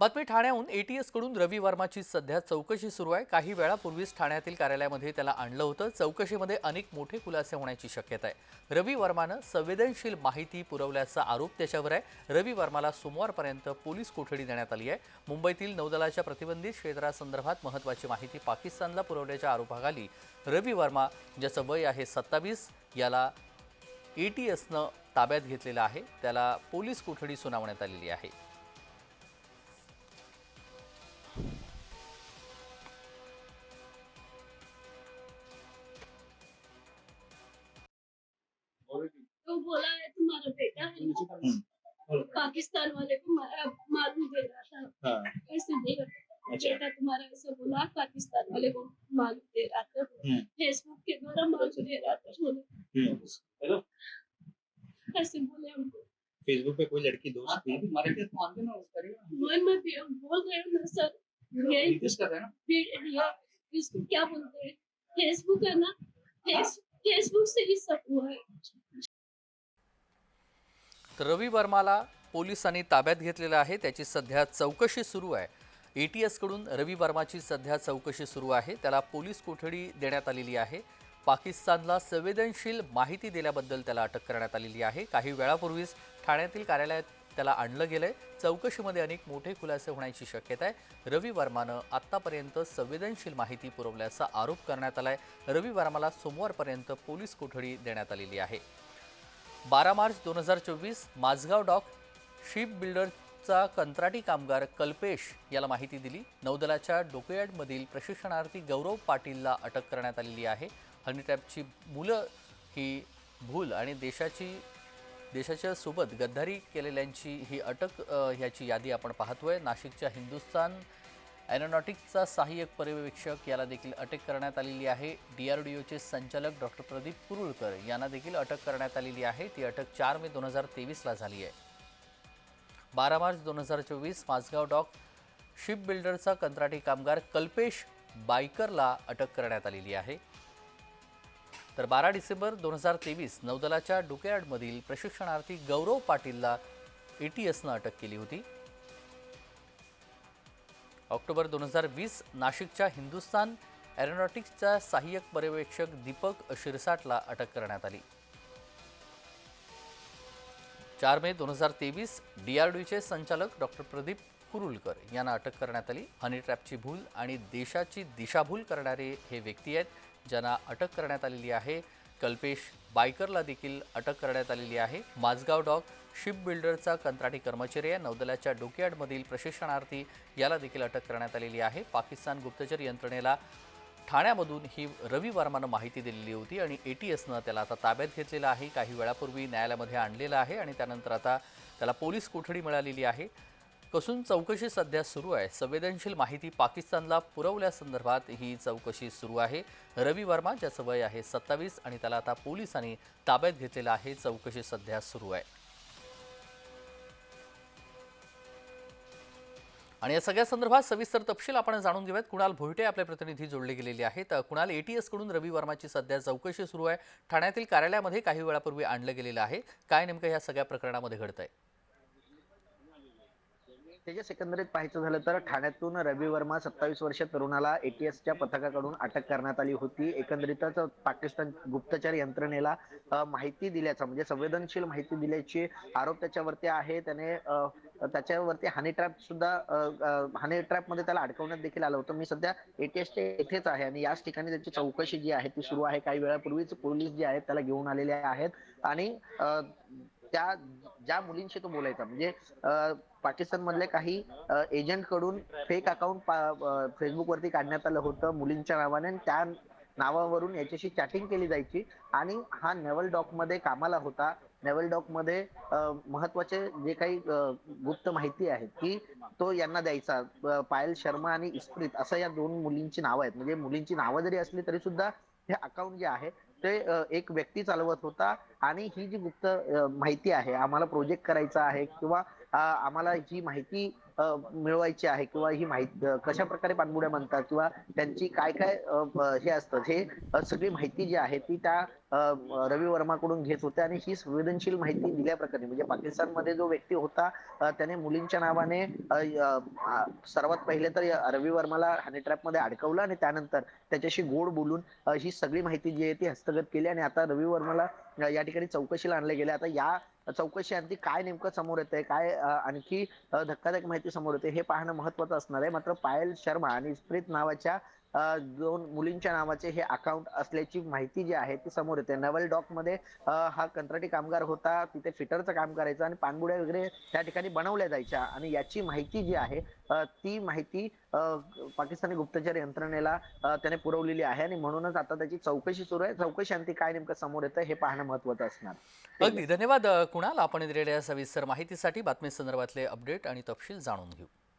बातमी ठाण्याहून एटीएसकडून रवी वर्माची सध्या चौकशी सुरू आहे. काही वेळापूर्वीच ठाण्यातील कार्यालयामध्ये त्याला आणलं होतं. चौकशीमध्ये अनेक मोठे खुलासे होण्याची शक्यता आहे. रवी वर्मानं संवेदनशील माहिती पुरवल्याचा आरोप त्याच्यावर आहे. रवी वर्माला सोमवारपर्यंत पोलीस कोठडी देण्यात आली आहे. मुंबईतील नौदलाच्या प्रतिबंधित क्षेत्रासंदर्भात महत्त्वाची माहिती पाकिस्तानला पुरवल्याच्या आरोपाखाली रवी वर्मा ज्याचं वय आहे सत्तावीस याला ए टी एसनं ताब्यात घेतलेलं आहे. त्याला पोलीस कोठडी सुनावण्यात आलेली आहे. पाकिस्तान वाले को मालूम दे रहा था। हाँ, ऐसे नहीं अच्छा। बेटा तुम्हारा ऐसा बोला पाकिस्तान वाले को मालूम दे रहा था। हम्म। फेसबुक के द्वारा मालूम दे रहा था बोले हम्म। ऐसे बोले हमको। फेसबुक पे कोई लड़की दोस्त थी? हमारे के मानते ना उस करिए मैं मैं भी- बोल रहे हूँ ना सर। यही रिक्वेस्ट कर रहे हैं ना। फिर ये इसको क्या बोलते हैं? फेसबुक है ना? फेसबुक से ही सब हुआ है। तर रवी वर्माला पोलिसांनी ताब्यात घेतलेलं आहे. त्याची सध्या चौकशी सुरू आहे. ए टी एसकडून रवी वर्माची सध्या चौकशी सुरू आहे. त्याला पोलीस कोठडी देण्यात आलेली आहे. पाकिस्तानला संवेदनशील माहिती दिल्याबद्दल त्याला अटक करण्यात आलेली आहे. काही वेळापूर्वीच ठाण्यातील कार्यालयात त्याला आणलं गेलं आहे चौकशीमध्ये अनेक मोठे खुलासे होण्याची शक्यता आहे. रवी वर्मानं आत्तापर्यंत संवेदनशील माहिती पुरवल्याचा आरोप करण्यात आला आहे रवी वर्माला सोमवारपर्यंत पोलीस कोठडी देण्यात आलेली आहे. बारा मार्च दोन हजार चोवीस माझगाव डॉक शिप बिल्डरचा कंत्राटी कामगार कल्पेश याला माहिती दिली. नौदलाच्या डोकयार्डमधील प्रशिक्षणार्थी गौरव पाटीलला अटक करण्यात आलेली आहे. हनीट्रॅपची मुलं ही भूल आणि देशाची देशाच्या सोबत गद्दारी केलेल्यांची ही अटक ह्याची यादी आपण पाहतोय. नाशिकच्या हिंदुस्थान ॲरोनॉटिक्सचा सहाय्यक पर्यवेक्षक याला देखील अटक करण्यात आलेली आहे. डी आर डी ओचे संचालक डॉक्टर प्रदीप कुरुळकर यांना देखील अटक करण्यात आलेली आहे. ती अटक चार मे दोन हजार तेवीसला झाली आहे. बारा मार्च दोन हजार चोवीस माझगाव डॉक शिप बिल्डरचा कंत्राटी कामगार कल्पेश बायकरला अटक करण्यात आलेली आहे. तर बारा डिसेंबर दोन हजार तेवीस नौदलाच्या डुकेयार्डमधील प्रशिक्षणार्थी गौरव पाटीलला ए टी एसनं अटक केली होती. ऑक्टोबर दोन हजार वीस नाशिकच्या हिंदुस्थान एरोनॉटिक्सचा सहाय्यक पर्यवेक्षक दीपक शिरसाटला अटक करण्यात आली. चार मे दोन हजार तेवीस डी आर संचालक डॉक्टर प्रदीप कुरुलकर यांना अटक करण्यात आली. हनी ट्रॅपची भूल आणि देशाची दिशाभूल करणारे हे व्यक्ती आहेत ज्यांना अटक करण्यात आलेली आहे. कल्पेश बायकरला देखील अटक करण्यात आलेली आहे. माझगाव डॉक शिप बिल्डरचा कंत्राटी कर्मचारी आहे. नौदलाच्या डोकयार्डमधील प्रशिक्षणार्थी याला देखील अटक करण्यात आलेली आहे. पाकिस्तान गुप्तचर यंत्रणेला ठाण्यामधून ही रवी वर्मानं माहिती दिलेली होती आणि ए टी एसनं त्याला आता ताब्यात घेतलेलं आहे. काही वेळापूर्वी न्यायालयामध्ये आणलेलं आहे आणि त्यानंतर आता त्याला पोलीस कोठडी मिळालेली आहे. कसून चौकशी सध्या सुरू आहे. संवेदनशील माहिती पाकिस्तानला पुरवल्यासंदर्भात ही चौकशी सुरू आहे. रवी वर्मा ज्याचं वय आहे सत्तावीस आणि त्याला आता पोलिसांनी ताब्यात घेतलेलं आहे चौकशी सध्या सुरू आहे. आणि या सगळ्या संदर्भात सविस्तर तपशील आपण जाणून घेऊयात. कुणाल भोईटे आपले प्रतिनिधी जोडले गेलेले आहेत. कुणाल एटीएसकडून रवी वर्माची सध्या चौकशी सुरू आहे. ठाण्यातील कार्यालयामध्ये काही वेळापूर्वी आणलं गेलेलं आहे. काय नेमकं या सगळ्या प्रकरणामध्ये घडतंय? त्याच्या एकंदरीत पाहायचं झालं तर ठाण्यातून रवी वर्मा सत्तावीस वर्ष तरुणाला एटीएसच्या पथकाकडून अटक करण्यात आली होती. एकंदरीतच पाकिस्तान गुप्तचर यंत्रणेला माहिती दिल्याचा म्हणजे संवेदनशील माहिती दिल्याचे आरोप त्याच्यावरती आहे. त्याने त्याच्यावरती हानी ट्रॅप सुद्धा हानी ट्रॅपमध्ये त्याला अडकवण्यात देखील आलं होतं. मी सध्या एटीएसच्या येथेच आहे आणि याच ठिकाणी त्याची चौकशी जी आहे ती सुरू आहे. काही वेळापूर्वीच पोलीस जे आहेत त्याला घेऊन आलेले आहेत. आणि त्या ज्या मुलींशी तो बोलायचा. म्हणजे पाकिस्तान मधले काही एजंटकडून फेक अकाउंट फेसबुक वरती काढण्यात आलं होतं मुलींच्या नावाने. त्या नावावरून याच्याशी चॅटिंग केली जायची. आणि हा नेव्हल डॉकमध्ये कामाला होता. नेव्हल डॉकमध्ये महत्त्वाचे जे काही गुप्त माहिती आहे की तो यांना द्यायचा. पायल शर्मा आणि इस्प्रित असं या दोन मुलींची नावं आहेत. म्हणजे मुलींची नावं जरी असली तरी सुद्धा हे अकाउंट जे आहे ते एक व्यक्ती चालवत होता आणि ही जी गुप्त माहिती आहे आम्हाला प्रोजेक्ट करायचा आहे किंवा आम्हाला जी माहिती मिळवायची आहे किंवा ही माहिती कशा प्रकारे पाणबुड्या म्हणतात किंवा त्यांची काय काय हे असतं हे सगळी माहिती जी आहे ती त्या रवी वर्माकडून घेत होते आणि ही संवेदनशील माहिती दिल्या प्रकारे म्हणजे पाकिस्तानमध्ये जो व्यक्ती होता त्याने मुलींच्या नावाने सर्वात पहिले तर रवी वर्माला हनी ट्रॅपमध्ये अडकवलं आणि त्यानंतर त्याच्याशी गोड बोलून ही सगळी माहिती जी आहे ती हस्तगत केली आणि आता रवी वर्माला या ठिकाणी चौकशीला आणले गेले. आता या चौकशी आणखी काय नेमकं समोर येतंय काय आणखी धक्कादायक माहिती समोर येते हे पाहणं महत्वाचं असणार आहे. मात्र पायल शर्मा आणि स्प्रीत नावाच्या दोन मुलींच्या नावाचे हे अकाउंट असल्याची माहिती जी आहे ती समोर येते. नवल डॉकमध्ये हा कंत्राटी कामगार होता तिथे फिटरचं काम करायचं आणि पाणबुड्या वगैरे त्या ठिकाणी बनवल्या जायच्या. आणि याची माहिती जी आहे ती माहिती पाकिस्तानी गुप्तचर यंत्रणेला त्याने पुरवलेली आहे. आणि म्हणूनच आता त्याची चौकशी सुरू आहे. चौकशी आणि ती काय नेमकं समोर येतं हे पाहणं महत्वाचं असणार. अगदी. धन्यवाद कुणाल. आपण दिलेल्या सविस्तर माहितीसाठी बातमी संदर्भातले अपडेट आणि तपशील जाणून घेऊ.